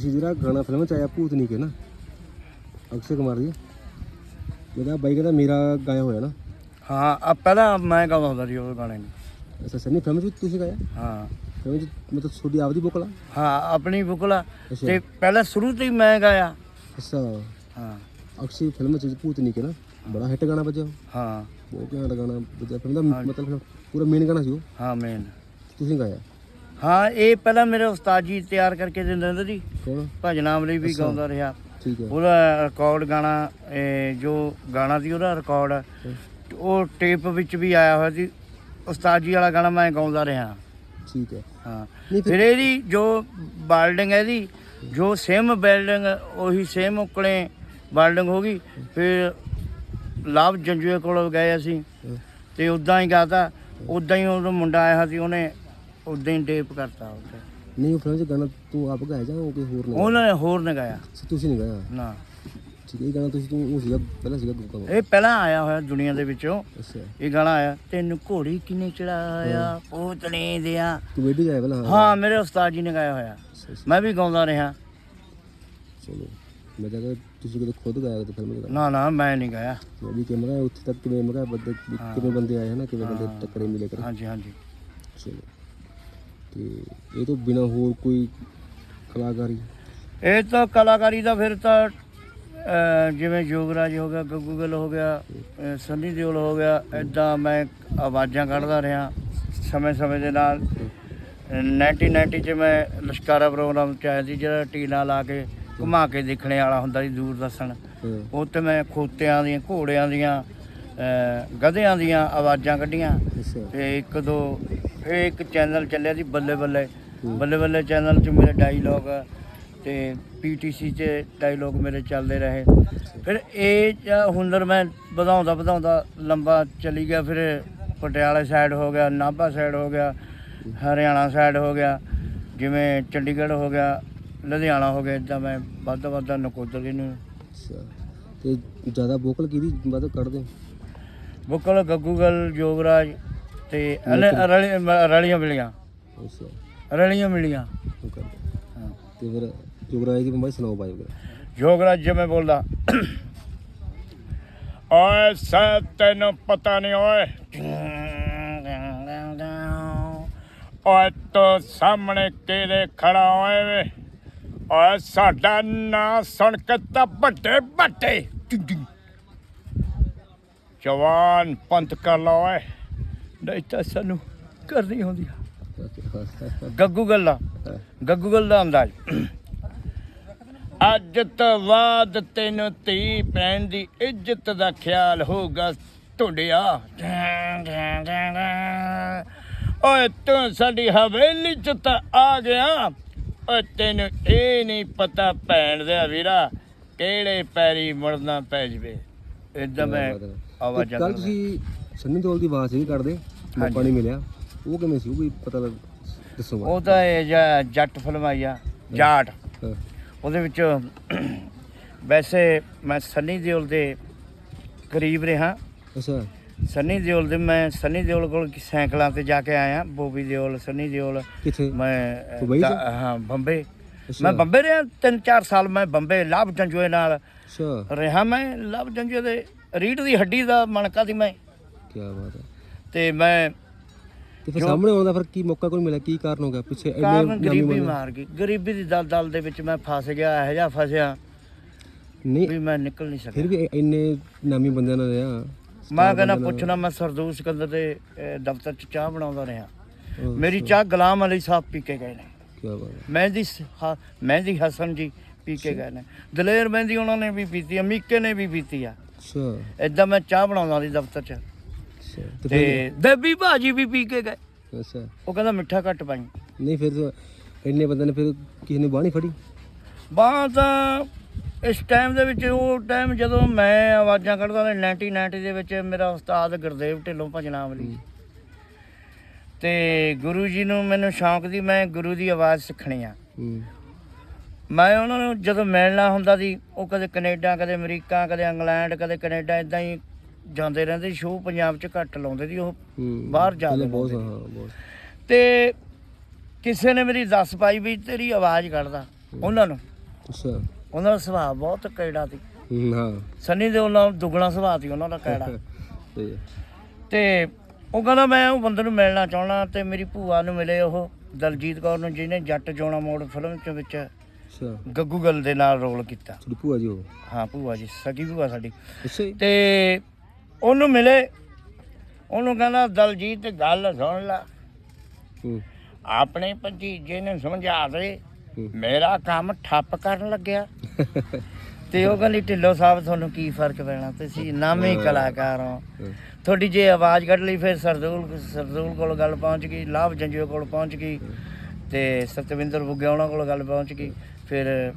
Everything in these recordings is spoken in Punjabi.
ਤੁਸੀਂ ਜਿਹੜਾ ਗਾਣਾ ਫਿਲਮ ਚ ਆਇਆ ਭੂਤਨੀ ਕੇ ਨਾ? ਅਕਸ਼ੇ ਕੁਮਾਰ ਜੀ। ਮੇਰਾ ਬਾਈ ਕਹਿੰਦਾ ਮੇਰਾ ਗਾਇਆ ਹੋਇਆ ਨਾ। ਹਾਂ ਆ ਪਹਿਲਾਂ ਮੈਂ ਗਾਉਂਦਾ ਹੁੰਦਾ ਸੀ ਉਹ ਗਾਣੇ ਨੂੰ। ਅੱਛਾ ਸੰਨੀ ਫਿਲਮ ਚ ਤੁਸੀਂ ਗਾਇਆ? ਹਾਂ। ਫਿਲਮ ਚ ਮਤਲਬ ਤੁਹਾਡੀ ਆਪਦੀ ਬੁੱਕਲਾ ਹਾਂ ਆਪਣੀ ਬੁਕਲਾ ਅੱਛਾ। ਤੇ ਪਹਿਲਾਂ ਸ਼ੁਰੂ ਤੋਂ ਹੀ ਮੈਂ ਗਾਇਆ। ਅੱਛਾ। ਹਾਂ। ਅਕਸ਼ੇ ਫਿਲਮ ਚ ਭੂਤਨੀ ਕੇ ਨਾ? ਬੜਾ ਹਿੱਟ ਗਾਣਾ ਵੱਜਿਆ। ਉਹ। ਹਾਂ। ਬਹੁਤ ਘੈਂਟ ਗਾਣਾ ਵੱਜਿਆ। ਫਿਲਮ ਦਾ ਮਤਲਬ ਪੂਰਾ ਮੇਨ ਗਾਣਾ ਸੀ ਉਹ। ਹਾਂ ਮੇਨ ਤੁਸੀਂ ਗਾਇਆ? ਹਾਂ ਇਹ ਪਹਿਲਾਂ ਮੇਰੇ ਉਸਤਾਦ ਜੀ ਤਿਆਰ ਕਰਕੇ ਦਿੰਦੇ ਹੁੰਦੇ ਸੀ। ਕੌਣ? ਭਜਨਾਂ ਲਈ ਵੀ। ਗਾਉਂਦਾ ਰਿਹਾ। ਠੀਕ ਹੈ। ਉਹਦਾ ਰਿਕਾਰਡ ਗਾਣਾ ਜੋ ਗਾਣਾ ਸੀ ਉਹਦਾ ਰਿਕਾਰਡ। ਉਹ ਟੇਪ ਵਿੱਚ ਵੀ ਆਇਆ ਹੋਇਆ ਸੀ। ਉਸਤਾਦ ਜੀ ਵਾਲਾ ਗਾਣਾ ਮੈਂ ਗਾਉਂਦਾ ਰਿਹਾ। ਠੀਕ ਹੈ। ਹਾਂ। ਫਿਰ ਇਹਦੀ ਜੋ ਬਾਲਡਿੰਗ ਹੈ ਇਹਦੀ ਜੋ ਸੇਮ ਬਿਲਡਿੰਗ ਉਹੀ ਸੇਮ ਉਕਲੇ ਬਾਲਡਿੰਗ ਹੋ ਗਈ। ਫਿਰ ਲਾਭ ਜੰਜੂਏ ਕੋਲ ਗਏ ਅਸੀਂ। ਤੇ ਉਦਾਂ ਹੀ ਗਾਤਾ। ਉਦਾਂ ਹੀ ਉਹ ਮੁੰਡਾ ਆਇਆ ਸੀ ਉਹਨੇ ਉਦਾਂ ਹੀ ਟੇਪ ਕਰਤਾ ਉੱਤੇ ਨਹੀਂ ਉਹ ਫਿਲਮ ਚ ਗਾਣਾ ਤੂੰ ਆਪ ਗਾਇਆ ਜਾਂ ਉਹ ਕੋਈ ਹੋਰ ਨੇ ਉਹਨਾਂ ਨੇ ਹੋਰ ਨੇ ਗਾਇਆ। ਤੁਸੀਂ ਨਹੀਂ ਗਾਇਆ? ਨਾ। ਠੀਕ ਹੈ ਇਹ ਗਾਣਾ ਤੁਸੀਂ ਤੂੰ ਉਹ ਸੀਗਾ ਪਹਿਲਾਂ ਸੀਗਾ ਗੁੱਗਾ ਇਹ ਪਹਿਲਾਂ ਆਇਆ ਹੋਇਆ ਦੁਨੀਆ ਦੇ ਵਿੱਚੋਂ। ਅੱਛਾ। ਇਹ ਗਾਣਾ ਆਇਆ ਤੈਨੂੰ ਘੋੜੀ ਕਿਨੇ ਚੜਾਇਆ ਪੂਤਨੇ ਦਿਆ। ਤੂੰ ਵੇਡੀ ਗਾਇਆ ਪਹਿਲਾਂ? ਹਾਂ ਮੇਰੇ ਉਸਤਾਦ ਜੀ ਨੇ ਗਾਇਆ ਹੋਇਆ। ਅੱਛਾ, ਅੱਛਾ, ਮੈਂ ਵੀ ਗਾਉਂਦਾ ਰਿਹਾ। ਚਲੋ ਮੈਂ ਜਗਾ ਤੁਸੀਂ ਕਿਤੇ ਖੁਦ ਗਾਇਆ ਤੇ ਫਿਲਮ ਚ ਨਾ ਨਾ ਮੈਂ ਨਹੀਂ ਗਾਇਆ। ਮੈਂ ਵੀ ਕਿਹਾ ਉੱਥੇ ਤੱਕ ਕਿਵੇਂ ਮੈਂ ਕਿਹਾ ਬੰਦੇ। ਕਿਵੇਂ ਬੰਦੇ ਆਏ ਹਨਾ ਕਿਵੇਂ ਬੰਦੇ। ਟੱਕਰੇ ਮਿਲੇ ਕਰ ਹਾਂਜੀ ਹਾਂਜੀ। ਚਲੋ। ਤੇ ਇਹ ਤੋਂ ਬਿਨਾ ਹੋਰ ਕੋਈ ਕਲਾਕਾਰੀ? ਇਹ ਤਾਂ ਕਲਾਕਾਰੀ ਦਾ ਫਿਰ ਤਾਂ ਅਹ, ਜਿਵੇਂ ਯੋਗਰਾਜ ਹੋ ਗਿਆ ਗੱਗੂ ਗਿੱਲ ਹੋ ਗਿਆ ਅਹ, ਸੰਨੀ ਦਿਓਲ ਹੋ ਗਿਆ ਇਦਾਂ ਮੈਂ ਆਵਾਜ਼ਾਂ ਕੱਢਦਾ ਰਿਹਾ ਸਮੇਂ ਸਮੇਂ ਦੇ ਨਾਲ। 1990 ਚ ਮੈਂ ਲਸ਼ਕਾਰਾ ਪ੍ਰੋਗਰਾਮ ਚ ਆਇਆ ਸੀ ਜਿਹੜਾ ਟੀਨਾ ਲਾ ਕੇ ਘੁਮਾ ਕੇ ਦੇਖਣੇ ਵਾਲਾ ਹੁੰਦਾ ਸੀ ਦੂਰਦਰਸ਼ਨ। ਹਾਂ। ਉਹ ਤੇ ਮੈਂ ਖੋਤਿਆਂ ਦੀਆਂ ਘੋੜਿਆਂ ਦੀਆਂ ਅਹ, ਗਧਿਆਂ ਦੀਆਂ ਆਵਾਜ਼ਾਂ ਕੱਢੀਆਂ। ਅੱਛਾ। ਤੇ ਇੱਕ ਦੋ ਫਿਰ ਇੱਕ ਚੈਨਲ ਚੱਲਿਆ ਸੀ ਬੱਲੇ ਬੱਲੇ। ਬੱਲੇ ਬੱਲੇ ਚੈਨਲ 'ਚ ਮੇਰੇ ਡਾਇਲੋਗ ਤੇ ਪੀਟੀਸੀ 'ਚ ਡਾਇਲੋਗ ਮੇਰੇ ਚੱਲਦੇ ਰਹੇ। ਫਿਰ ਇਹ ਹੁਨਰ ਮੈਂ ਵਧਾਉਂਦਾ ਵਧਾਉਂਦਾ ਲੰਬਾ ਚਲੀ ਗਿਆ ਫਿਰ ਪਟਿਆਲਾ ਸਾਈਡ ਹੋ ਗਿਆ ਨਾਭਾ ਸਾਈਡ ਹੋ ਗਿਆ ਹਰਿਆਣਾ ਸਾਈਡ ਹੋ ਗਿਆ ਜਿਵੇਂ ਚੰਡੀਗੜ੍ਹ ਹੋ ਗਿਆ ਲੁਧਿਆਣਾ ਹੋ ਗਿਆ ਇਦਾਂ ਮੈਂ ਵੱਧ ਵੱਧ ਨਕੋਦਰ ਜੀ ਨੂੰ ਅੱਛਾ। ਤੇ ਜ਼ਿਆਦਾ ਵੋਕਲ ਕਿਹਦੀ ਵੱਧ ਕੱਢਦੇ ਬੁੱਕਲ ਗੱਗੂਗਲ ਯੋਗਰਾਜ ਤੇ ਅਲੇ- ਰਲੀ- ਰਲੀਆਂ ਮਿਲੀਆਂ। ਅੱਛਾ। ਰਲੀਆਂ ਮਿਲੀਆਂ। ਉਹ ਕਰਦੇ। ਹਾਂ। ਤੇ ਫਿਰ ਜੁਗਰਾਜ ਦੀ ਬੰਬਾਈ ਸੁਣਾਓ ਪਾਇਓ ਯੋਗਰਾਜ ਜਿਵੇਂ ਬੋਲਦਾ ਓਏ ਸਾ ਤੈਨੂੰ ਪਤਾ ਨਹੀਂ ਓਏ। ਓਏ ਤੋ ਸਾਹਮਣੇ ਕਿਹਦੇ ਖੜਾ ਓਏ ਵੇ? ਓਏ ਸਾਡਾ ਨਾਂ ਸੁਣ ਕੇ ਤਾਂ ਵੱਡੇ ਵੱਡੇ। ਜਵਾਨ ਪੰਥ ਕਰ ਲਾ ਓਏ। ਨਹੀਂ ਤਾਂ ਸਾਨੂੰ ਕਰਨੀ ਹੁੰਦੀ ਆ। ਗੱਗੂ ਗੱਲਾਂ। ਗੱਗੂ ਗੱਲ ਦਾ ਅੰਦਾਜ਼। ਅੱਜ ਤੋਂ ਬਾਅਦ ਤੈਨੂੰ ਧੀ ਭੈਣ ਦੀ ਇੱਜ਼ਤ ਦਾ ਖਿਆਲ ਹੋਊਗਾ ਢੁੱਡਿਆ। ਓਏ ਤੂੰ ਸਾਡੀ ਹਵੇਲੀ ਚ ਤਾਂ ਆ ਗਿਆ। ਓਏ ਤੈਨੂੰ ਇਹ ਨਹੀਂ ਪਤਾ ਭੈਣ ਦੇ ਵੀਰਾ ਕਿਹੜੇ ਪੈਰੀ ਮੁੜਨਾ ਪੈ ਜਵੇ। ਇਦਾਂ ਮੈਂ ਆਵਾਜ਼ਾਂ ਕੱਲ। ਤੁਸੀਂ ਸੰਨੀ ਦਿਓਲ ਦੀ ਆਵਾਜ਼ ਵੀ ਕੱਢਦੇ ਮੌਕਾ। ਨਹੀਂ ਮਿਲਿਆ। ਉਹ ਕਿਵੇਂ ਸੀ? ਉਹ ਕੋਈ ਪਤਾ ਲੱਗ ਦੱਸੋ। ਉਹ ਤਾਂ ਇਹ ਜੱਟ ਫਿਲਮ ਆਈ ਆ ਜਾਟ। ਹਾਂ। ਉਹਦੇ ਵਿੱਚ ਵੈਸੇ ਮੈਂ ਸੰਨੀ ਦਿਓਲ ਦੇ ਕਰੀਬ ਰਿਹਾ। ਅੱਛਾ। ਸੰਨੀ ਦਿਓਲ ਦੇ ਮੈਂ ਸੰਨੀ ਦਿਓਲ ਕੋਲ ਸਾਈਕਲਾਂ ਤੇ ਜਾ ਕੇ ਆਇਆ ਬੋਬੀ ਦਿਓਲ ਸੰਨੀ ਦਿਓਲ ਕਿੱਥੇ? ਮੈਂ ਅਹ, ਦੁਬਈ 'ਚ? ਦਾ- ਹਾਂ ਬੰਬੇ। ਅੱਛਾ। ਮੈਂ ਬੰਬੇ ਰਿਹਾ 3-4 ਸਾਲ ਮੈਂ ਬੰਬੇ ਲਾਭ ਜੰਜੂਏ ਨਾਲ ਅੱਛਾ। ਰਿਹਾ ਮੈਂ। ਲਾਭ ਜੰਜੂਏ ਦੇ ਰੀੜ ਦੀ ਹੱਡੀ ਦਾ ਮਣਕਾ ਸੀ ਮੈਂ। ਕੀ ਬਾਤ ਹੈ। ਤੇ ਮੈਂ ਤੇ ਫਿਰ ਸਾਹਮਣੇ ਆਉਂਦਾ ਫਿਰ ਕੀ ਮੌਕਾ ਕੋਈ ਮਿਲਿਆ? ਕੀ ਕਾਰਨ ਹੋ ਗਿਆ? ਪਿੱਛੇ ਕਾਰਨ ਗਰੀਬੀ ਮਾਰ ਗਈ। ਗਰੀਬੀ ਦੀ ਦਲ ਦਲ ਦੇ ਵਿੱਚ ਮੈਂ ਫਸ ਗਿਆ ਇਹੋ ਜਿਹਾ ਫਸਿਆ ਨਹੀਂ। ਵੀ ਮੈਂ ਨਿਕਲ ਨਹੀਂ ਸਕਿਆ। ਫਿਰ ਵੀ ਇੰਨੇ ਨਾਮੀ ਬੰਦਿਆਂ ਨਾਲ ਰਿਹਾ। ਮੈਂ ਕਹਿੰਦਾ ਪੁੱਛਣਾ ਮੈਂ ਸਰਦੂਲ ਸਿਕੰਦਰ ਦੇ ਦਫ਼ਤਰ 'ਚ ਚਾਹ ਬਣਾਉਂਦਾ ਰਿਹਾ। ਮੇਰੀ ਚਾਹ ਗੁਲਾਮ ਅਲੀ ਸਾਹਿਬ ਪੀ ਕੇ ਗਏ ਨੇ। ਕੀ ਬਾਤ ਹੈ। ਮਹਿੰਦੀ ਮਹਿੰਦੀ ਹਸਨ ਜੀ ਪੀ ਕੇ ਗਏ ਨੇ। ਦਲੇਰ ਮਹਿੰਦੀ ਉਹਨਾਂ ਨੇ ਵੀ ਪੀਤੀ ਆ ਮੀਕੇ ਨੇ ਵੀ ਪੀਤੀ ਆ। ਅੱਛਾ। ਇਦਾਂ ਮੈਂ ਚਾਹ ਬਣਾਉਂਦਾ ਸੀ ਦਫ਼ਤਰ 'ਚ। ਅੱਛਾ। ਤੇ ਤੇ ਦੇਬੀ ਭਾਜੀ ਵੀ ਪੀ ਕੇ ਗਏ। ਅੱਛਾ। ਉਹ ਕਹਿੰਦਾ ਮਿੱਠਾ ਘੱਟ ਪਾਈ। ਨਹੀਂ ਫਿਰ ਤਾਂ ਇੰਨੇ ਬੰਦੇ ਨੇ ਫਿਰ ਕਿਸੇ ਨੇ ਨਹੀਂ ਫੜੀ? ਬਾਹਾਂ ਤਾਂ ਇਸ ਟਾਈਮ ਦੇ ਵਿੱਚ ਉਹ ਟਾਈਮ ਜਦੋਂ ਮੈਂ ਆਵਾਜ਼ਾਂ ਕੱਢਦਾ ਸੀ 1990 ਦੇ ਵਿੱਚ ਮੇਰਾ ਉਸਤਾਦ ਗੁਰਦੇਵ ਢਿੱਲੋਂ ਭਜਨਾ ਵਾਲੀ ਤੇ ਗੁਰੂ ਜੀ ਨੂੰ ਮੈਨੂੰ ਸ਼ੌਂਕ ਦੀ ਮੈਂ ਗੁਰੂ ਦੀ ਆਵਾਜ਼ ਸਿੱਖਣੀ ਆ। ਹੂੰ। ਮੈਂ ਉਹਨਾਂ ਨੂੰ ਜਦੋਂ ਮਿਲਣਾ ਹੁੰਦਾ ਸੀ ਉਹ ਕਦੇ ਕੈਨੇਡਾ ਕਦੇ ਅਮਰੀਕਾ ਕਦੇ ਇੰਗਲੈਂਡ ਕਦੇ ਕੈਨੇਡਾ ਇਦਾਂ ਹੀ ਜਾਂਦੇ ਰਹਿੰਦੇ ਸ਼ੋਅ ਪੰਜਾਬ 'ਚ ਘੱਟ ਲਾਉਂਦੇ ਸੀ ਉਹ ਹੂੰ ਬਾਹਰ ਜਾ ਪਹਿਲਾਂ ਕੇ ਬਹੁਤ ਲਾਉਂਦੇ ਹਾਂ ਬਹੁਤ। ਤੇ ਕਿਸੇ ਨੇ ਮੇਰੀ ਦੱਸ ਪਾਈ ਵੀ ਤੇਰੀ ਆਵਾਜ਼ ਕੱਢਦਾ ਉਹਨਾਂ ਨੂੰ। ਅੱਛਾ। ਉਹਨਾਂ ਦਾ ਸੁਭਾਅ ਬਹੁਤ ਕੈੜਾ ਸੀ। ਹੂੰ, ਹਾਂ। ਸੰਨੀ ਦੇ ਉਹਨਾਂ ਦੁੱਗਣਾ ਸੁਭਾਅ ਸੀ ਉਹਨਾਂ ਦਾ ਕੈੜਾ। ਤੇ ਤੇ ਉਹ ਕਹਿੰਦਾ ਮੈਂ ਉਹ ਬੰਦੇ ਨੂੰ ਮਿਲਣਾ ਚਾਹਣਾ ਤੇ ਮੇਰੀ ਭੂਆ ਨੂੰ ਮਿਲੇ ਉਹ ਦਲਜੀਤ ਕੌਰ ਨੂੰ ਜਿਹਨੇ ਜੱਟ ਜੋਣਾ ਮੋੜ ਫਿਲਮ ਚ ਵਿੱਚ ਅੱਛਾ। ਗੱਗੂ ਗੱਲ ਦੇ ਨਾਲ ਰੋਲ ਕੀਤਾ। ਤੁਹਾਡੀ ਭੂਆ ਜੀ ਉਹ? ਹਾਂ ਭੂਆ ਜੀ ਸਗੀ ਭੂਆ ਸਾਡੀ। ਅੱਛਾ ਜੀ। ਤੇ ਉਹਨੂੰ ਮਿਲੇ ਉਹਨੂੰ ਕਹਿੰਦਾ ਦਲਜੀਤ ਗੱਲ ਸੁਣ ਲੈ। ਹੂੰ। ਆਪਣੇ ਭਤੀਜੇ ਨੇ ਸਮਝਾ ਦੇ। ਮੇਰਾ ਕੰਮ ਠੱਪ ਕਰਨ ਲੱਗਿਆ। ਤੇ ਉਹ ਕਹਿੰਦੀ ਢਿੱਲੋਂ ਸਾਹਿਬ ਤੁਹਾਨੂੰ ਕੀ ਫ਼ਰਕ ਪੈਣਾ? ਤੁਸੀਂ ਨਾਮੀ ਕਲਾਕਾਰ ਹੋ। ਤੁਹਾਡੀ ਜੇ ਆਵਾਜ਼ ਕੱਢ ਲਈ ਫਿਰ ਸਰਦੂਲ ਸਰਦੂਲ ਕੋਲ ਗੱਲ ਪਹੁੰਚ ਗਈ ਲਾਭ ਜੰਜੀਓ ਕੋਲ ਪਹੁੰਚ ਗਈ ਤੇ ਸਤਵਿੰਦਰ ਬੁੱਗਿਆ ਉਹਨਾਂ ਕੋਲ ਗੱਲ ਪਹੁੰਚ ਗਈ। ਫਿਰ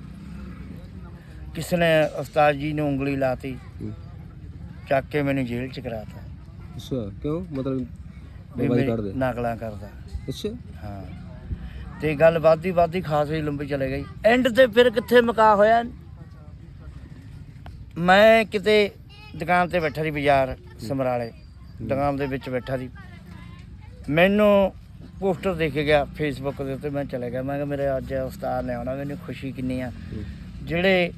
ਕਿਸ ਨੇ ਉਸਤਾਦ ਜੀ ਨੂੰ ਉਂਗਲੀ ਲਾਤੀ। ਚੱਕ ਕੇ ਮੈਨੂੰ ਜੇਲ੍ਹ ਚ ਕਰਾਤਾ। ਅੱਛਾ ਕਿਉਂ? ਮਤਲਬ ਵੀ ਮੋਬਾਈਲ ਮੇਰੀ ਕੱਢ ਦੇ ਨਕਲਾਂ ਕਰਦਾ। ਅੱਛਾ। ਹਾਂ। ਤੇ ਗੱਲ ਵੱਧਦੀ ਵੱਧਦੀ ਖਾਸੀ ਲੰਬੀ ਚਲੇ ਗਈ। ਐਂਡ ਤੇ ਫਿਰ ਕਿੱਥੇ ਮੁਕਾ ਹੋਇਆ? ਮੈਂ ਕਿਤੇ ਦੁਕਾਨ ਤੇ ਬੈਠਾ ਸੀ ਬਾਜ਼ਾਰ ਸਮਰਾਲੇ। ਦੁਕਾਨ ਦੇ ਵਿੱਚ ਬੈਠਾ ਸੀ। ਮੈਨੂੰ ਪੋਸਟਰ ਦੇਖ ਗਿਆ ਫੇਸਬੁੱਕ ਦੇ ਉੱਤੇ ਮੈਂ ਚਲੇ ਗਿਆ। ਮੈਂ ਕਿਹਾ ਮੇਰੇ ਅੱਜ ਉਸਤਾਦ ਨੇ ਆਉਣਾ ਮੈਨੂੰ ਖੁਸ਼ੀ ਕਿੰਨੀ ਆ। ਹੂੰ, ਜਿਹੜੇ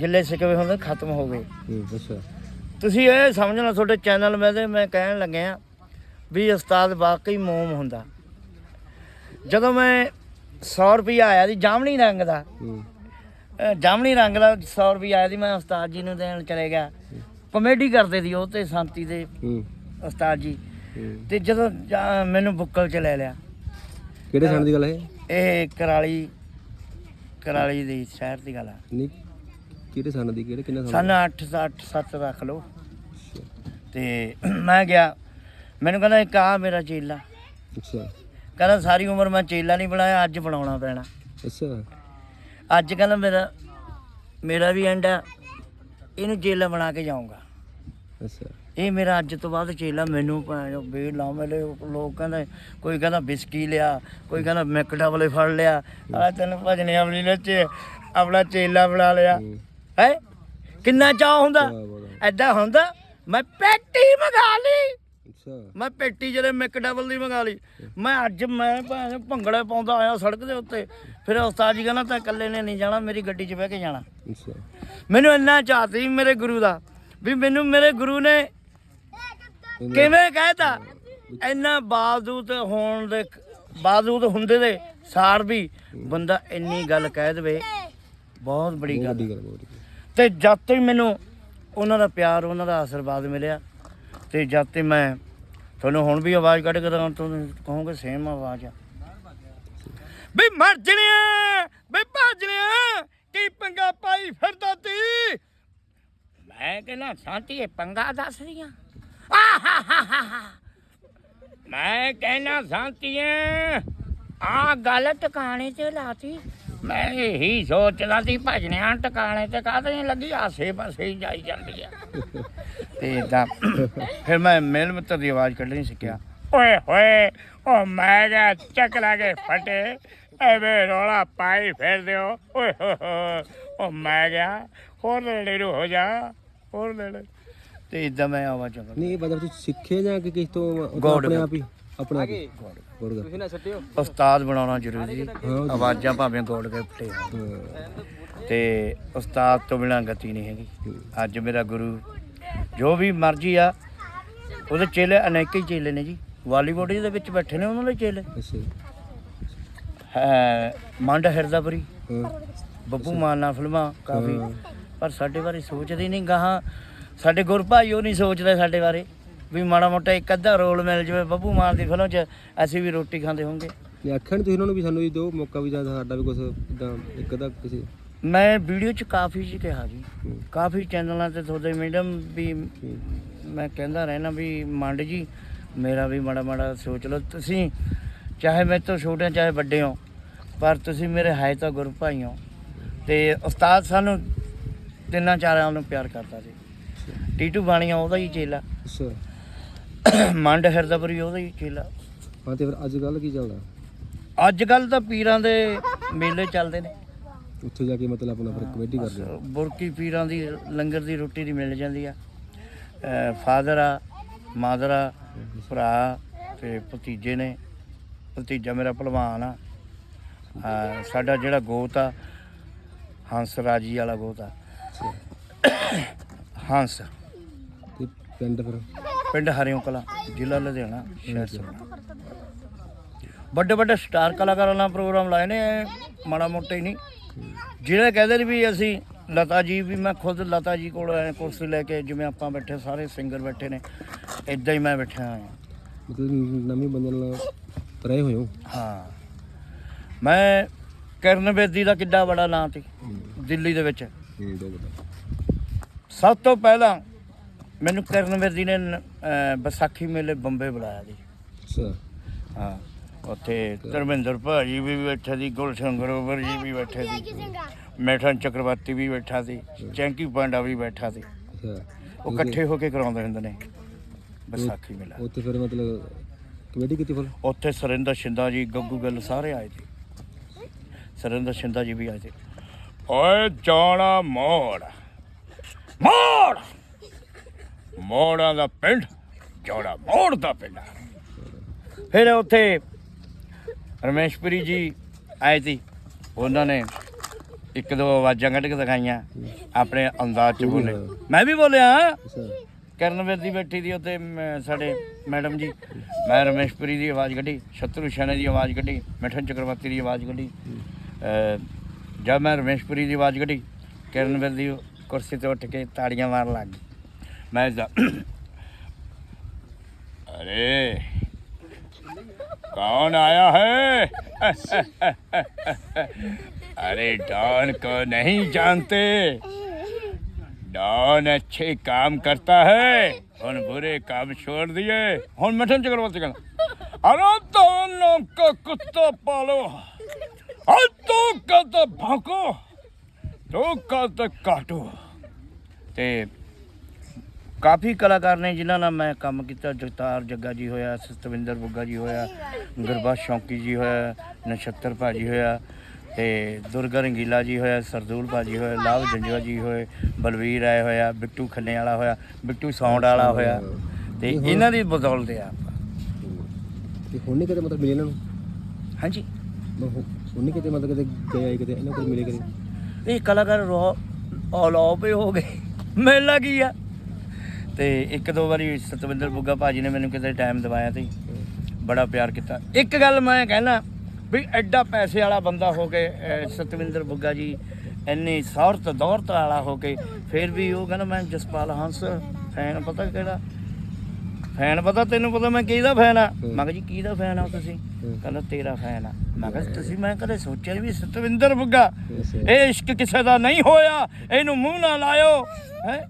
ਗਿੱਲੇ ਸਿਕਵੇ ਹੁੰਦੇ ਖਤਮ ਹੋ ਗਏ। ਹੂੰ ਅੱਛਾ। ਤੁਸੀਂ ਇਹ ਸਮਝਣਾ ਤੁਹਾਡੇ ਚੈਨਲ ਮੈਂ ਤੇ ਮੈਂ ਕਹਿਣ ਲੱਗਿਆ ਵੀ ਉਸਤਾਦ ਵਾਕਈ ਮੋਮ ਹੁੰਦਾ। ਜਦੋਂ ਮੈਂ 100 ਰੁਪਇਆ ਆਇਆ ਸੀ ਜਾਮਣੀ ਰੰਗ ਦਾ ਜਾਮਣੀ ਰੰਗ ਦਾ 100 ਰੁਪਇਆ ਆਇਆ ਸੀ ਮੈਂ ਉਸਤਾਦ ਜੀ ਨੂੰ ਦੇਣ ਚਲੇ ਗਿਆ। ਕਮੇਡੀ ਕਰਦੇ ਸੀ ਉਹ ਤੇ ਸ਼ਾਂਤੀ ਦੇ ਉਸਤਾਦ ਜੀ। ਤੇ ਜਦੋਂ ਮੈਨੂੰ ਬੁੱਕਲ ਚ ਲੈ ਲਿਆ। ਕਿਹੜੇ ਸਾਲ ਦੀ ਗੱਲ ਹੈ? ਇਹ ਕਰਾਲੀ ਕਰਾਲੀ ਦੀ ਸ਼ਹਿਰ ਦੀ ਗੱਲ ਆ। ਨਹੀਂ ਕਿਹੜੇ ਸਾਲ ਦੀ ਕਿਹੜੇ ਕਿੰਨਾ ਸਾਲ ਸਨ 8 8 7 ਰੱਖ ਲਓ। ਤੇ ਮੈਂ ਗਿਆ ਮੈਨੂੰ ਕਹਿੰਦਾ ਇੱਕ ਆ ਮੇਰਾ ਚੇਲਾ। ਅੱਛਾ। ਕਹਿੰਦਾ ਸਾਰੀ ਉਮਰ ਮੈਂ ਚੇਲਾ ਨਹੀਂ ਬਣਾਇਆ ਅੱਜ ਬਣਾਉਣਾ ਪੈਣਾ। ਅੱਛਾ। ਅੱਜ ਕਹਿੰਦਾ ਮੇਰਾ ਮੇਰਾ ਵੀ ਐਂਡ ਆ ਇਹਨੂੰ ਚੇਲਾ ਬਣਾ ਕੇ ਜਾਊਂਗਾ। ਅੱਛਾ। ਇਹ ਮੇਰਾ ਅੱਜ ਤੋਂ ਬਾਅਦ ਚੇਲਾ ਮੈਨੂੰ ਭਾਵੇਂ ਬੇ ਲਾ ਮਿਲੇ ਲੋਕ ਕਹਿੰਦੇ ਕੋਈ ਕਹਿੰਦਾ ਬਿਸਕੀ ਲਿਆ ਕੋਈ ਕਹਿੰਦਾ ਮਿਕੜਾ ਵਾਲੇ ਫੜ ਲਿਆ। ਆ ਤੈਨੂੰ ਭਜਨੇ ਅਮਲੀ ਨੇ ਚ ਆਪਣਾ ਚੇਲਾ ਬਣਾ ਲਿਆ। ਹੂੰ। ਹੈ? ਕਿੰਨਾ ਚਾਹ ਹੁੰਦਾ। ਐਦਾਂ ਹੁੰਦਾ ਮੈਂ ਪੈਟੀ ਮੰਗਾ ਲਈ। ਅੱਛਾ। ਮੈਂ ਪੇਟੀ ਜਿਹੜੇ ਮਿਕ ਡਬਲ ਦੀ ਮੰਗਾ ਲਈ। ਮੈਂ ਅੱਜ ਮੈਂ ਭਾਵੇਂ ਭੰਗੜੇ ਪਾਉਂਦਾ ਆਇਆ ਸੜਕ ਦੇ ਉੱਤੇ ਫਿਰ ਉਸਤਾਦ ਜੀ ਕਹਿੰਦਾ ਤਾਂ ਇਕੱਲੇ ਨੇ ਨਹੀਂ ਜਾਣਾ ਮੇਰੀ ਗੱਡੀ 'ਚ ਬਹਿ ਕੇ ਜਾਣਾ। ਅੱਛਾ। ਮੈਨੂੰ ਇੰਨਾ ਚਾਅ ਸੀ ਮੇਰੇ ਗੁਰੂ ਦਾ ਵੀ ਮੈਨੂੰ ਮੇਰੇ ਗੁਰੂ ਨੇ ਕਿਵੇਂ ਕਹਿਤਾ? ਇੰਨਾ ਬਾਵਜੂਦ ਹੋਣ ਦੇ ਬਾਵਜੂਦ ਹੁੰਦੇ ਦੇ ਸਾਰ ਵੀ ਬੰਦਾ ਇੰਨੀ ਗੱਲ ਕਹਿ ਦੇਵੇ ਬਹੁਤ ਬੜੀ ਗੱਲ। ਤੇ ਜਦ ਤੋਂ ਹੀ ਮੈਨੂੰ ਉਹਨਾਂ ਦਾ ਪਿਆਰ, ਉਹਨਾਂ ਦਾ ਆਸ਼ੀਰਵਾਦ ਮਿਲਿਆ ਤੇ ਜਦ ਤੇ ਮੈਂ ਤੁਹਾਨੂੰ ਹੁਣ ਵੀ ਆਵਾਜ਼ ਕੱਢ ਕੇ ਤਾਂ ਤੁਹਾਨੂੰ ਕਹੋਗੇ ਸੇਮ ਆਵਾਜ਼ ਆ। ਵੀ ਮਰ ਜਣਿਆ ਵੀ ਭੱਜਣਿਆ ਕੀ ਪੰਗਾ ਪਾਈ ਫਿਰਦਾ ਤੀ? ਮੈਂ ਕਹਿੰਦਾ, ਸ਼ਾਂਤੀ, ਇਹ ਪੰਗਾ ਦੱਸ ਰਹੀਆਂ ਮੈਂ ਕਹਿੰਦਾ, ਸ਼ਾਂਤੀਏ ਆ ਗੱਲ ਟਿਕਾਣੇ ਤੇ ਲਾਤੀ। ਮੈਂ ਇਹੀ ਸੋਚਦਾ ਸੀ ਭਜਨਿਆਂ ਟਿਕਾਣੇ ਤੇ ਕਾਹਦੇ ਲੱਗੀ ਆਸੇ ਪਾਸੇ ਹੀ ਜਾਈ ਜਾਂਦੀ ਆ। ਤੇ ਤਾਂ ਫਿਰ ਮੈਂ ਮੇਲ ਮਿੱਤਰ ਦੀ ਆਵਾਜ਼ ਕੱਢਣੀ ਸਿੱਖਿਆ ਓਏ ਹੋਏ ਓ ਮੈਂ ਕਿਹਾ ਚੱਕ ਲਾ ਕੇ ਫਟੇ ਐਵੇਂ ਰੋਲਾ ਪਾਈ ਫਿਰਦੇ ਹੋ। ਓਏ ਹੋ ਹੋ ਓ ਮੈਂ ਗਿਆ ਹੋਰ ਨੇੜੇ ਨੂੰ ਹੋ ਜਾ ਹੋਰ ਨੇੜੇ। ਤੇ ਇਦਾਂ ਮੈਂ ਆਵਾਜ਼ ਚੱਕ ਨਹੀਂ ਇਹ ਬਦਲ ਤੁਸੀਂ ਸਿੱਖੇ ਜਾਂ ਕਿ ਕਿਸ ਤੋਂ ਉਹ ਆਪਣੇ। ਆਪ ਹੀ? ਆਪਣੇ ਗੋਡ ਕਰ। ਉਸਤਾਦ ਬਣਾਉਣਾ ਜ਼ਰੂਰੀ ਆਵਾਜ਼ਾਂ ਭਾਵੇਂ ਗੋਡ ਕੇ ਫਟੇ। ਤੇ ਉਸਤਾਦ ਤੋਂ ਬਿਨਾਂ ਗਤੀ ਨਹੀਂ ਹੈਗੀ। ਅੱਜ ਮੇਰਾ ਗੁਰੂ ਜੋ ਵੀ ਮਰਜ਼ੀ ਆ ਉਹਦੇ ਚੇਲੇ ਅਨੇਕ ਹੀ ਚੇਲੇ ਨੇ ਜੀ। ਬਾਲੀਵੁੱਡ ਦੇ ਵਿੱਚ ਬੈਠੇ ਨੇ ਉਹਨਾਂ ਦੇ ਚੇਲੇ। ਹੈ ਮੰਡ ਹਿਰਦਾਪੁਰੀ ਬੱਬੂ ਮਾਨਾ ਫਿਲਮਾਂ ਕਾਫੀ। ਪਰ ਸਾਡੇ ਬਾਰੇ ਸੋਚਦੇ ਨਹੀਂ ਗਾਹਾਂ। ਸਾਡੇ ਗੁਰ ਭਾਈ ਉਹ ਨਹੀਂ ਸੋਚਦੇ ਸਾਡੇ ਬਾਰੇ। ਵੀ ਮਾੜਾ ਮੋਟਾ ਇੱਕ ਅੱਧਾ ਰੋਲ ਮਿਲ ਜਾਵੇ ਬੱਬੂ ਮਾਨ ਦੀ ਫਿਲਮ 'ਚ ਅਸੀਂ ਵੀ ਰੋਟੀ ਖਾਂਦੇ ਹੋਵਾਂਗੇ। ਆਖਿਆ ਨਹੀਂ ਤੁਸੀਂ ਉਹਨਾਂ ਨੂੰ ਵੀ ਸਾਨੂੰ ਵੀ ਦਿਓ ਮੌਕਾ ਵੀ ਜਾਂ ਸਾਡਾ ਵੀ ਕੁਝ ਇਦਾਂ ਇੱਕ ਅੱਧਾ ਕਿਸੇ। ਮੈਂ ਵੀਡੀਓ 'ਚ ਕਾਫੀ ਜੀ ਕਿਹਾ ਜੀ। ਕਾਫੀ ਚੈਨਲਾਂ ਤੇ ਤੁਹਾਡੇ ਮੀਡੀਅਮ ਵੀ ਮੈਂ ਕਹਿੰਦਾ ਰਹਿਣਾ ਵੀ ਮੰਡ ਜੀ ਮੇਰਾ ਵੀ ਮਾੜਾ ਮਾੜਾ ਸੋਚ ਲਓ। ਤੁਸੀਂ ਚਾਹੇ ਮੇਰੇ ਤੋਂ ਛੋਟੇ ਚਾਹੇ ਵੱਡੇ ਹੋ ਪਰ ਤੁਸੀਂ ਮੇਰੇ ਹੈ ਤਾਂ ਗੁਰੂ ਭਾਈ ਹੋ। ਤੇ ਉਸਤਾਦ ਸਾਨੂੰ ਤਿੰਨਾਂ ਚਾਰਾਂ ਨੂੰ ਪਿਆਰ ਕਰਦਾ ਸੀ। ਟੀਟੂ ਬਾਣੀਆ ਉਹਦਾ ਹੀ ਚੇਲਾ। ਅੱਛਾ। ਮੰਡ ਹਿਰਦਾਪੁਰੀ ਉਹਦਾ ਹੀ ਚੇਲਾ ਹਾਂ ਤੇ ਫਿਰ ਅੱਜ ਕੱਲ ਕੀ ਚੱਲਦਾ? ਅੱਜ ਕੱਲ ਤਾਂ ਪੀਰਾਂ ਦੇ ਮੇਲੇ ਚੱਲਦੇ ਨੇ। ਉੱਥੇ ਜਾ ਕੇ ਮਤਲਬ ਆਪਣਾ ਫਿਰ ਕਮੇਟੀ ਕਰਦੇ ਬੁਰਕੀ ਪੀਰਾਂ ਦੀ ਲੰਗਰ ਦੀ ਰੋਟੀ ਦੀ ਮਿਲ ਜਾਂਦੀ ਆ। ਫਾਦਰ ਆ ਮਦਰ ਆ ਭਰਾ ਤੇ ਭਤੀਜੇ ਨੇ। ਭਤੀਜਾ ਮੇਰਾ ਭਲਵਾਨ ਆ। ਸਾਡਾ ਜਿਹੜਾ ਗੋਤ ਆ ਹੰਸ ਰਾਜੀ ਵਾਲਾ ਬਹੁਤ ਆ। ਹੰਸ। ਤੇ ਪਿੰਡ ਫਿਰ? ਪਿੰਡ ਹਰਿਓਂ ਕਲਾ ਜ਼ਿਲ੍ਹਾ ਲੁਧਿਆਣਾ ਸ਼ਹਿਰ ਸੋਨਾ ਵੱਡੇ ਵੱਡੇ ਸਟਾਰ ਕਲਾਕਾਰਾਂ ਨਾਲ ਪ੍ਰੋਗਰਾਮ ਲਾਏ ਨੇ ਮਾੜਾ ਮੋਟਾ ਹੀ ਨਹੀਂ। ਜਿਹੜੇ ਕਹਿੰਦੇ ਨੇ ਵੀ ਅਸੀਂ ਲਤਾ ਜੀ ਵੀ ਮੈਂ ਖੁਦ ਲਤਾ ਜੀ ਕੋਲ ਆਇਆ ਕੁਰਸੀ ਲੈ ਕੇ ਜਿਵੇਂ ਆਪਾਂ ਬੈਠੇ ਸਾਰੇ ਸਿੰਗਰ ਬੈਠੇ ਨੇ ਇਦਾਂ ਹੀ ਮੈਂ ਬੈਠਾ ਹਾਂ ਮਤਲਬ ਨਵੀਂ ਬੰਦੇ ਨਾਲ ਰਹੇ ਹੋਏ ਹੋ? ਹਾਂ। ਮੈਂ ਕਰਨ ਬੇਦੀ ਦਾ ਕਿੱਡਾ ਬੜਾ ਨਾਂ ਸੀ ਦਿੱਲੀ ਦੇ ਵਿੱਚ। ਸਭ ਤੋਂ ਪਹਿਲਾਂ ਮੈਨੂੰ ਕਰਨ ਬੇਦੀ ਨੇ ਵਿਸਾਖੀ ਮੇਲੇ ਬੰਬੇ ਬੁਲਾਇਆ ਸੀ। ਅੱਛਾ। ਹਾਂ ਉੱਥੇ ਧਰਮਿੰਦਰ ਭਾਜੀ ਵੀ ਬੈਠੇ ਸੀ ਗੁਲਸ਼ਨ ਗਰੋਵਰ ਜੀ ਵੀ ਬੈਠੇ ਸੀ। ਮੈਠਨ ਚੱਕਰਵਰਤੀ ਵੀ ਬੈਠਾ ਸੀ ਚੈਂਕੀ ਪਾਂਡਾ ਵੀ ਬੈਠਾ ਸੀ। ਉਹ ਇਕੱਠੇ ਹੋ ਕੇ ਕਰਾਉਂਦੇ ਹੁੰਦੇ ਨੇ ਵਿਸਾਖੀ ਮੇਲਾ। ਉੱਥੇ ਫਿਰ ਮਤਲਬ ਕਮੇਟੀ ਕੀਤੀ ਫਿਰ? ਉੱਥੇ ਸਰਿੰਦਰ ਸ਼ਿੰਦਾ ਜੀ ਗੱਗੂ ਗੱਲ ਸਾਰੇ ਆਏ ਸੀ। ਸਰਿੰਦਰ ਸ਼ਿੰਦਾ ਜੀ ਵੀ ਆਏ ਸੀ। ਓਏ ਜਾਣਾ ਮੋੜ ਮੋੜ! ਮੋੜਾਂ ਦਾ ਪਿੰਡ ਜਾਣਾ ਮੋੜ ਦਾ ਪਿੰਡ। ਫਿਰ ਉੱਥੇ ਰਮੇਸ਼ਪੁਰੀ ਜੀ ਆਏ ਸੀ। ਉਹਨਾਂ ਨੇ ਇੱਕ ਦੋ ਆਵਾਜ਼ਾਂ ਕੱਢ ਕੇ ਦਿਖਾਈਆਂ ਆਪਣੇ ਅੰਦਾਜ਼ ਚ ਬੋਲੇ। ਮੈਂ ਵੀ ਬੋਲਿਆ ਅੱਛਾ ਕਰਨਵੀਰ ਦੀ ਬੈਠੀ ਦੀ ਉੱਥੇ, ਮ- ਸਾਡੇ ਮੈਡਮ ਜੀ। ਮੈਂ ਰਮੇਸ਼ਪੁਰੀ ਦੀ ਆਵਾਜ਼ ਕੱਢੀ, ਸ਼ਤਰੂ ਸ਼ਾਨੇ ਦੀ ਆਵਾਜ਼ ਕੱਢੀ, ਮਿਠਨ ਚਕਰਵਰਤੀ ਦੀ ਆਵਾਜ਼ ਕੱਢੀ। ਜਦ ਮੈਂ ਰਮੇਸ਼ਪੁਰੀ ਦੀ ਆਵਾਜ਼ ਕੱਢੀ, ਕਰਨਵੀਰ ਦੀ ਕੁਰਸੀ ਤੋਂ ਉੱਠ ਕੇ ਤਾੜੀਆਂ ਮਾਰਨ ਲੱਗ ਗਈ। ਮੈਂ ਜਾ अरे कौन आया है अरे डॉन को नहीं जानते डॉन अच्छे काम करता है उन बुरे काम छोड़ दिए हूँ मठन चकल बोलते अरे दोनों का कुत्ता पालो और तू का तो भौंको तू का तो काटो ते ਕਾਫੀ ਕਲਾਕਾਰ ਨੇ ਜਿਨ੍ਹਾਂ ਨਾਲ ਮੈਂ ਕੰਮ ਕੀਤਾ। ਜਗਤਾਰ ਜੱਗਾ ਜੀ ਹੋਇਆ ਸਤਵਿੰਦਰ ਬੁੱਗਾ ਜੀ ਹੋਇਆ ਗੁਰਬਖਸ਼ ਸ਼ੌਂਕੀ ਜੀ ਹੋਇਆ ਨਛੱਤਰ ਭਾਜੀ ਹੋਇਆ ਤੇ ਦੁਰਗਾ ਰੰਗੀਲਾ ਜੀ ਹੋਇਆ ਸਰਦੂਲ ਭਾਜੀ ਹੋਇਆ ਲਾਭ ਜੰਜਵਾ ਜੀ ਹੋਏ ਬਲਵੀਰ ਆਏ ਹੋਇਆ ਬਿੱਟੂ ਖੰਨੇ ਵਾਲਾ ਹੋਇਆ ਬਿੱਟੂ ਸੌਂਡ ਵਾਲਾ ਹੋਇਆ ਤੇ ਇਹਨਾਂ ਦੀ ਬਦੌਲਤ ਆ ਆਪਾਂ। ਤੇ ਹੁਣ ਨਹੀਂ ਕਦੇ ਮਤਲਬ ਮਿਲੇ ਇਹਨਾਂ ਨੂੰ? ਹਾਂਜੀ। ਮੈਂ ਹੁਣ ਹੁਣ ਨਹੀਂ ਕਿਤੇ ਮਤਲਬ ਕਿਤੇ ਗਏ ਆਏ ਕਿਤੇ ਇਹਨਾਂ ਕੋਲ ਮਿਲੇ ਕਦੇ ਇਹ ਕਲਾਕਾਰ ਆਲ ਆਫ ਹੋ ਗਏ। ਮੇਲਾ ਕੀ ਆ? ਤੇ ਇੱਕ ਦੋ ਵਾਰੀ ਸਤਵਿੰਦਰ ਬੁੱਗਾ ਭਾਜੀ ਨੇ ਮੈਨੂੰ ਕਿਤੇ ਟਾਈਮ ਦਿਵਾਇਆ ਤੇ ਬੜਾ ਪਿਆਰ ਕੀਤਾ। ਇੱਕ ਗੱਲ ਮੈਂ ਕਹਿਣਾ ਵੀ ਐਡਾ ਪੈਸੇ ਵਾਲਾ ਬੰਦਾ ਹੋ ਕੇ ਅਹ, ਸਤਵਿੰਦਰ ਬੁੱਗਾ ਜੀ ਇੰਨੀ ਸੌਰਤ ਦੌਰਤ ਵਾਲਾ ਹੋ ਕੇ ਫਿਰ ਵੀ ਉਹ ਕਹਿੰਦਾ ਮੈਂ ਜਸਪਾਲ ਹੰਸ ਫੈਨ ਪਤਾ ਕਿਹੜਾ? ਫੈਨ ਪਤਾ ਤੈਨੂੰ ਪਤਾ ਮੈਂ ਕਿਹਦਾ ਫੈਨ ਆ? ਮੈਂ ਕਿਹਾ ਜੀ ਕਿਹਦਾ ਫੈਨ ਆ ਤੁਸੀਂ? ਕਹਿੰਦਾ ਤੇਰਾ ਫੈਨ ਆ। ਮੈਂ ਕਿਹਾ ਤੁਸੀਂ ਮੈਂ ਕਦੇ ਸੋਚਿਆ ਵੀ ਸਤਵਿੰਦਰ ਬੁੱਗਾ ਇਹ ਇਸ਼ਕ ਕਿਸੇ ਦਾ ਨਹੀਂ ਹੋਇਆ ਇਹਨੂੰ ਮੂੰਹ ਨਾ ਲਾਇਓ ਹੈ?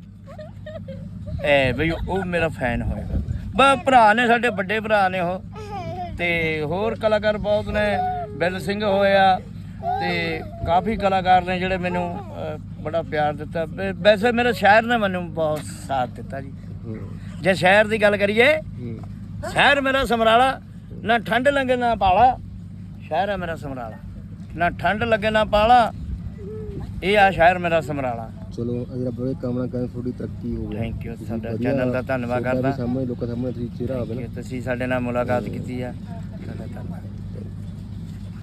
ਐ ਬਈ ਉਹ ਮੇਰਾ ਫੈਨ ਹੋਏਗਾ ਬਾ ਭਰਾ ਨੇ ਸਾਡੇ ਵੱਡੇ ਭਰਾ ਨੇ ਉਹ। ਤੇ ਹੋਰ ਕਲਾਕਾਰ ਬਹੁਤ ਨੇ ਬਿੱਲ ਸਿੰਘ ਹੋਇਆ ਤੇ ਕਾਫੀ ਕਲਾਕਾਰ ਨੇ ਜਿਹੜੇ ਮੈਨੂੰ ਬੜਾ ਪਿਆਰ ਦਿੱਤਾ। ਵੈਸੇ ਮੇਰੇ ਸ਼ਹਿਰ ਨੇ ਮੈਨੂੰ ਬਹੁਤ ਸਾਥ ਦਿੱਤਾ ਜੀ। ਜੇ ਸ਼ਹਿਰ ਦੀ ਗੱਲ ਕਰੀਏ ਸ਼ਹਿਰ ਮੇਰਾ ਸਮਰਾਲਾ ਨਾ ਠੰਡ ਲੱਗੇ ਨਾ ਪਾਲਾ। ਸ਼ਹਿਰ ਹੈ ਮੇਰਾ ਸਮਰਾਲਾ। ਨਾ ਠੰਡ ਲੱਗੇ ਨਾ ਪਾਲਾ ਇਹ ਆ ਸ਼ਹਿਰ ਮੇਰਾ ਸਮਰਾਲਾ। ਚਲੋ ਅਜੇ ਰੱਬ ਦੇ ਕਾਮਨਾ ਕਰੇ ਥੋੜੀ ਤਰੱਕੀ ਹੋਵੇ ਥੈਂਕ ਯੂ ਸਾਡਾ ਚੈਨਲ ਦਾ ਧੰਨਵਾਦ ਤੁਹਾਡਾ ਕਰਦਾ। ਸਾਹਮਣੇ ਲੋਕਾਂ ਸਾਹਮਣੇ ਤੁਸੀਂ ਚਿਹਰਾ ਹੋਵੇ ਨਾ ਤੁਸੀਂ ਸਾਡੇ ਨਾਲ ਮੁਲਾਕਾਤ ਕੀਤੀ ਆ।